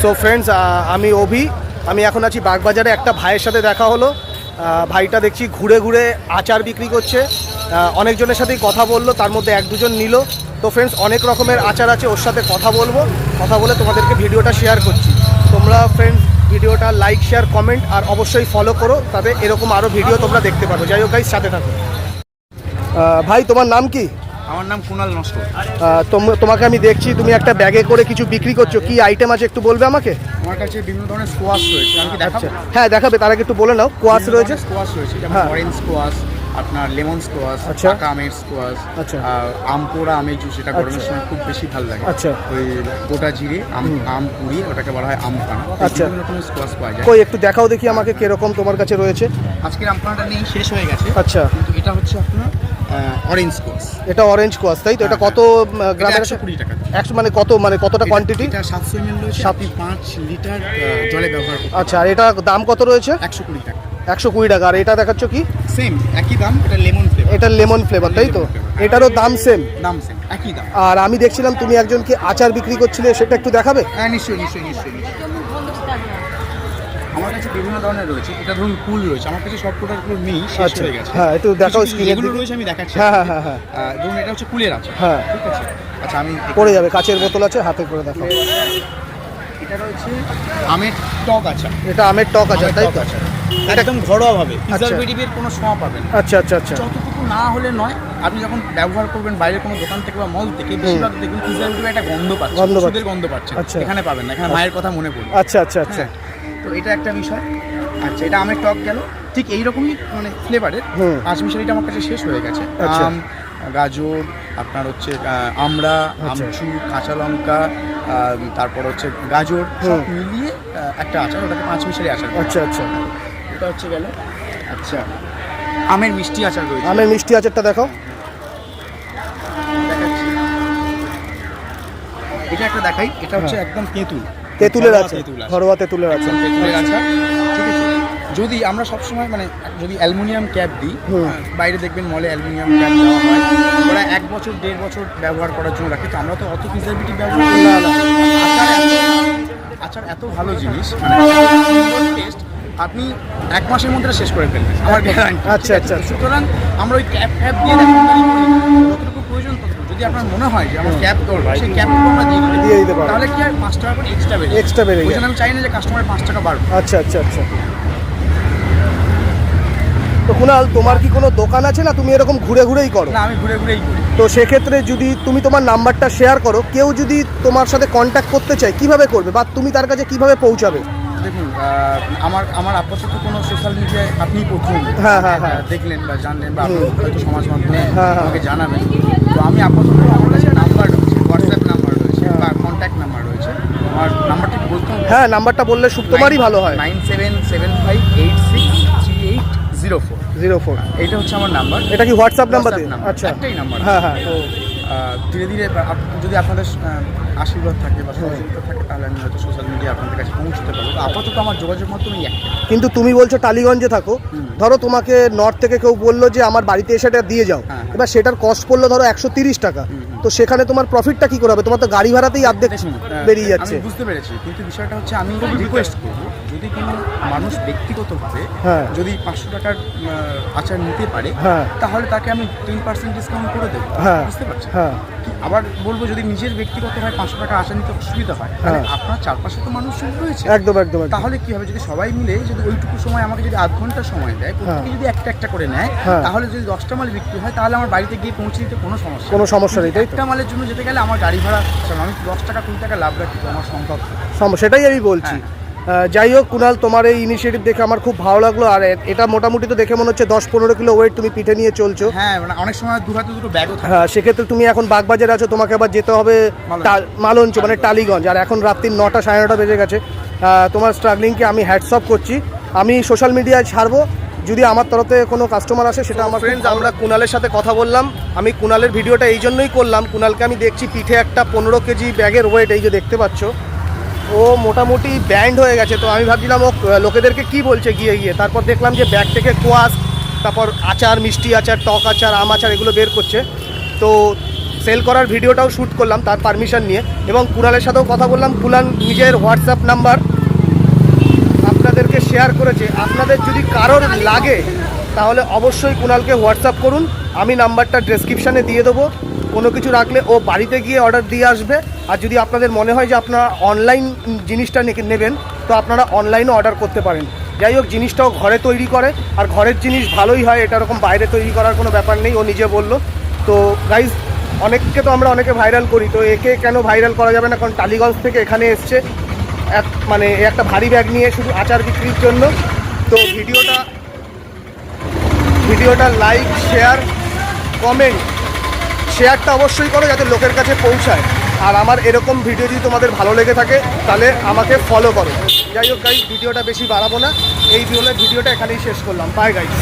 So friends আমি অভি, আমি এখন আছি বাগবাজারে। একটা ভাইয়ের সাথে দেখা হলো। ভাইটা দেখছি ঘুরে ঘুরে আচার বিক্রি করছে। অনেকজনের সাথেই কথা বলল, তার মধ্যে এক দুজন নিল। তো ফ্রেন্ডস অনেক রকমের আচার আছে, ওর সাথে কথা বলব। কথা বলে তোমাদেরকে ভিডিওটা শেয়ার করছি। তোমরা ফ্রেন্ডস ভিডিওটা লাইক শেয়ার কমেন্ট আর অবশ্যই ফলো করো তাতে এরকম আরও ভিডিও তোমরা দেখতে পারো যাই হোক গাইজ সাথে থাকো। ভাই তোমার নাম কি? আমার নাম কুনাল নষ্ট। তোমাকে আমি দেখছি তুমি একটা ব্যাগে করে কিছু বিক্রি করছ। কি আইটেম আছে একটু বলবে আমাকে? আমার কাছে বিভিন্ন ধরনের স্কোয়াশ রয়েছে। আমি দেখাচ্ছি হ্যাঁ দেখাবে তার আগে একটু বলে নাও স্কোয়াশ রয়েছে। স্কোয়াশ রয়েছে যেমন হ্যাঁ। অরেঞ্জ স্কোয়াশ আপনার লেমন স্কোয়াশ আচ্ছা। পাকা আমের স্কোয়াশ আচ্ছা। আম পোড়া আমের জুস এটা গরমের আচ্ছা। সময় খুব বেশি ভালো লাগে। আচ্ছা। ওই গোটা জিরে আম আম পুড়িয়ে ওটাকে বলা হয় আম পানা আচ্ছা। রকমের স্কোয়াশ পাওয়া যায়। কই একটু দেখাও দেখি আমাকে কীরকম তোমার কাছে রয়েছে। আজকের আম পানাটা নেই শেষ হয়ে গেছে। আচ্ছা। কিন্তু এটা হচ্ছে আপনার অরেঞ্জ স্কোয়াশ এটা অরেঞ্জ কোয়াশ তাই তো? এটা কত উম, গ্রামের একশো কুড়ি টাকা। একশো মানে কত মানে কতটা কোয়ান্টিটি এটা সাতশো এমএল রয়েছে। আপনি পাঁচ লিটার জলে ব্যবহার আচ্ছা আর এটা দাম কত রয়েছে? একশো কুড়ি টাকা। একশো কুড়ি টাকা। আর এটা দেখাচ্ছ কি? সেম একই দাম এটা লেমন ফ্লেভার এটা লেমন ফ্লেভার তাই তো? এটারও দাম সেম দাম সেম একই দাম। আর আমি দেখছিলাম তুমি একজনকে আচার বিক্রি করছিলে সেটা একটু দেখাবে? হ্যাঁ নিশ্চয়ই নিশ্চয়ই নিশ্চয়ই আমার কাছে বিভিন্ন ধরনের রয়েছে। এটা ধরুন রয়েছে। আমার কাছে সব প্রোডাক্টগুলো নেই শেষ আচ্ছা, হয়ে গেছে। হ্যাঁ, একটু দেখাও দিকে। রয়েছে আমি দেখাচ্ছি। হ্যাঁ, হ্যাঁ, হ্যাঁ, হ্যাঁ। ধরুন এটা হচ্ছে কুলের আছে হ্যাঁ। ঠিক আছে? আচ্ছা আমি পড়ে যাবে কাচের বোতল আছে হাতে করে দেখাও। এটা রয়েছে আমের টক আচার। এটা আমের টক আচার তাই তো? আচার। একদম ঘরোয়া ভাবে। প্রিজারভেটিভের কোনো ছোঁয়া পাবেন আচ্ছা আচ্ছা আচ্ছা। যতটুকু না হলে নয় আপনি যখন ব্যবহার করবেন বাইরে কোনো দোকান থেকে বা মল থেকে বেশিরভাগ দেখবেন প্রিজারভেটিভ একটা গন্ধ পাচ্ছেন গন্ধ। ওষুধের গন্ধ পাচ্ছেন। আচ্ছা। এখানে পাবেন না এখানে মায়ের কথা মনে পড়বে। আচ্ছা আচ্ছা আচ্ছা। হ্যাঁ। তো এটা একটা বিষয়। আচ্ছা এটা আমের টক গেল। ঠিক এইরকমই মানে ফ্লেভারের। পাঁচ মিশালিটা আমার কাছে শেষ হয়ে গেছে। আচ্ছা। আম গাজর আপনার হচ্ছে আমড়া আচ্ছা। আমচু কাঁচা লঙ্কা তারপর হচ্ছে গাজর সব মিলিয়ে একটা আচার ওটাকে পাঁচ মিশালি আচার আচ্ছা আচ্ছা। এটা হচ্ছে গেল। আচ্ছা। আমের মিষ্টি আচার রয়েছে। আমের মিষ্টি আচারটা দেখাচ্ছি। এটা একটা দেখাই। এটা হচ্ছে একদম তেঁতুল। তেঁতুলের আছে ঘরোয়া তেঁতুলের আছে তেঁতুলের ঠিক আছে। যদি আমরা সবসময় মানে যদি অ্যালুমিনিয়াম ক্যাপ দিই বাইরে দেখবেন মলে অ্যালুমিনিয়াম ক্যাপ দেওয়া হয়। ওরা এক বছর দেড় বছর ব্যবহার করার জন্য রাখে। তো আমরা তো অত প্রিজারভেটিভ ব্যবহার করি না। আচার এত- আচার এত ভালো জিনিস মানে টেস্ট আপনি এক মাসের মধ্যে শেষ করে ফেলবেন আমার গ্যারান্টি আচ্ছা, আচ্ছা, আচ্ছা। সুতরাং আমরা ওই ক্যাপ ফ্যাপ দিয়ে যতটুকু প্রয়োজন যদি আপনার মনে হয় যে আমার ক্যাপ দরকার সেই ক্যাপটুকু আমরা দিয়ে দিতে পারব। তাহলে কি আর পাঁচ টাকা করে এক্সট্রা বেড়ে Extra বেড়ে ওই জন্য আমি চাই না যে কাস্টমারের পাঁচ টাকা বাড়বে আচ্ছা আচ্ছা আচ্ছা। তো কুনাল তোমার কি কোনো দোকান আছে না? তুমি এরকম ঘুরে ঘুরেই করো। না আমি ঘুরে ঘুরেই করি। তো সেক্ষেত্রে যদি তুমি তোমার নাম্বারটা শেয়ার করো কেউ যদি তোমার সাথে কন্ট্যাক্ট করতে চায় কীভাবে করবে? বা তুমি তার কাছে কীভাবে পৌঁছাবে? দেখুন আমার আমার আপাতত কোনো সোশ্যাল মিডিয়ায় আপনি প্রথম হ্যাঁ, হ্যাঁ, হ্যাঁ। দেখলেন বা জানলেন বা হয়তো সমাজ মাধ্যমে। আমাকে জানাবেন। তো আমি আপাতত আমার কাছে নাম্বার রয়েছে হোয়াটসঅ্যাপ নাম্বার রয়েছে বা কন্ট্যাক্ট নাম্বার রয়েছে। আমার নাম্বারটা বলতে হ্যাঁ নাম্বারটা বললে তোমারই ভালো হয়। Nine seven seven five eight six three eight zero four zero four এইটা হচ্ছে আমার নাম্বার এটা কি হোয়াটসঅ্যাপ নাম্বার আচ্ছা। একটাই নাম্বার হ্যাঁ হ্যাঁ ধীরে ধীরে যদি আপনাদের আশীর্বাদ থাকে বা সহযোগিতা থাকে তাহলে আমি হয়তো সোশ্যাল মিডিয়া আপনাদের কাছে পৌঁছতে পারব। আপাতত আমার যোগাযোগ মাধ্যম এই কিন্তু তুমি বলছো টালিগঞ্জে থাকো। ধরো তোমাকে নর্থ থেকে কেউ বলল যে আমার বাড়িতে এসে এটা দিয়ে যাও। হ্যাঁ, হ্যাঁ। এবার সেটার কস্ট পড়ল ধরো একশো তিরিশ টাকা। তো সেখানে তোমার প্রফিটটা কি করে হবে তোমার তো গাড়ি ভাড়াতেই অর্ধেক বেরিয়ে যাচ্ছে বুঝতে পেরেছি কিন্তু বিষয়টা হচ্ছে আমি রিকোয়েস্ট করব যদি কোনো মানুষ ব্যক্তিগতভাবে হ্যাঁ। যদি পাঁচশো টাকার আচার নিতে পারে হ্যাঁ। তাহলে তাকে আমি টেন পার্সেন্ট ডিসকাউন্ট করে দেবো হ্যাঁ। বুঝতে পারছি হ্যাঁ আবার বলব যদি নিজের ব্যক্তিগত হয় পাঁচশো টাকা আচার নিতে অসুবিধা হয় তাহলে হ্যাঁ। আপনার চারপাশে তো মানুষ রয়েছে একদম একদম তাহলে কি হবে যদি সবাই মিলে যদি ওইটুকু সময় আমাকে যদি আধ ঘণ্টা সময় দেয় প্রত্যেকে যদি একটা একটা করে নেয় হ্যাঁ। তাহলে যদি দশটা মাল বিক্রি হয় তাহলে আমার বাড়িতে গিয়ে পৌঁছে দিতে কোনো সমস্যা কোনো সমস্যা নেই, একটা মালের জন্য যেতে গেলে আমার গাড়ি ভাড়া আমি দশ টাকা কুড়ি টাকা লাভ রাখি আমার সম্ভব। সেটাই আমি বলছি হ্যাঁ। যাই হোক কুনাল তোমার এই ইনিশিয়েটিভ দেখে আমার খুব ভালো লাগল। আর এটা মোটামুটি তো দেখে মনে হচ্ছে দশ পনেরো কিলো ওয়েট তুমি পিঠে নিয়ে চলছো। হ্যাঁ মানে অনেক সময় দু হাতে দুটো ব্যাগও হ্যাঁ সেক্ষেত্রে তুমি এখন বাগবাজারে আছো তোমাকে আবার যেতে হবে মালঞ্চ। মানে টালিগঞ্জ। আর এখন রাত্রির নটা সাড়ে নটা বেজে গেছে। তোমার স্ট্রাগলিংকে আমি হ্যাটসঅপ করছি। আমি সোশ্যাল মিডিয়ায় ছাড়বো। যদি আমার তরফে কোনো কাস্টমার আসে সেটা আমার ফ্রেন্ডস আমরা কুনালের সাথে কথা বললাম। আমি কুনালের ভিডিওটা এই জন্যই করলাম। কুনালকে আমি দেখছি পিঠে একটা পনেরো কেজি ব্যাগের ওয়েট এই যে দেখতে পাচ্ছ। ও মোটামুটি ব্যান্ড হয়ে গেছে, তো আমি ভাবছিলাম ও লোকেদেরকে কি বলছে গিয়ে গিয়ে। তারপর দেখলাম যে ব্যাগ থেকে কোয়াশ, তারপর আচার, মিষ্টি আচার, টক আচার, আম আচার এগুলো বের করছে। তো সেল করার ভিডিওটাও শ্যুট করলাম তার পারমিশন নিয়ে এবং কুণালের সাথেও কথা বললাম। কুলান নিজের হোয়াটসঅ্যাপ নাম্বার আপনাদেরকে শেয়ার করেছে। আপনাদের যদি কারোর লাগে, তাহলে অবশ্যই কুণালকে হোয়াটসঅ্যাপ করুন। আমি নাম্বারটা ডেসক্রিপশানে দিয়ে দেবো। কোনো কিছু রাখলে ও বাড়িতে গিয়ে অর্ডার দিয়ে আসবে। আর যদি আপনাদের মনে হয় যে আপনারা অনলাইন জিনিসটা নেবেন, তো আপনারা অনলাইনও অর্ডার করতে পারেন। যাই হোক, জিনিসটাও ঘরে তৈরি করে, আর ঘরের জিনিস ভালোই হয়, এটা এরকম বাইরে তৈরি করার কোনো ব্যাপার নেই, ও নিজে বলল। তো গাইজ অনেককে তো আমরা অনেকে ভাইরাল করি, তো একে কেন ভাইরাল করা যাবে না? কারণ টালিগঞ্জ থেকে এখানে এসছে, এক মানে একটা ভারী ব্যাগ নিয়ে শুধু আচার বিক্রির জন্য। তো ভিডিওটা ভিডিওটা লাইক শেয়ার কমেন্ট শেয়ারটা অবশ্যই করো যাতে লোকের কাছে পৌঁছায়। আর আমার এরকম ভিডিও যদি তোমাদের ভালো লেগে থাকে, তাহলে আমাকে ফলো করো। যাই হোক গাইজ ভিডিওটা বেশি বাড়াবো না। এই ভিডিওটা এখানেই শেষ করলাম। By guys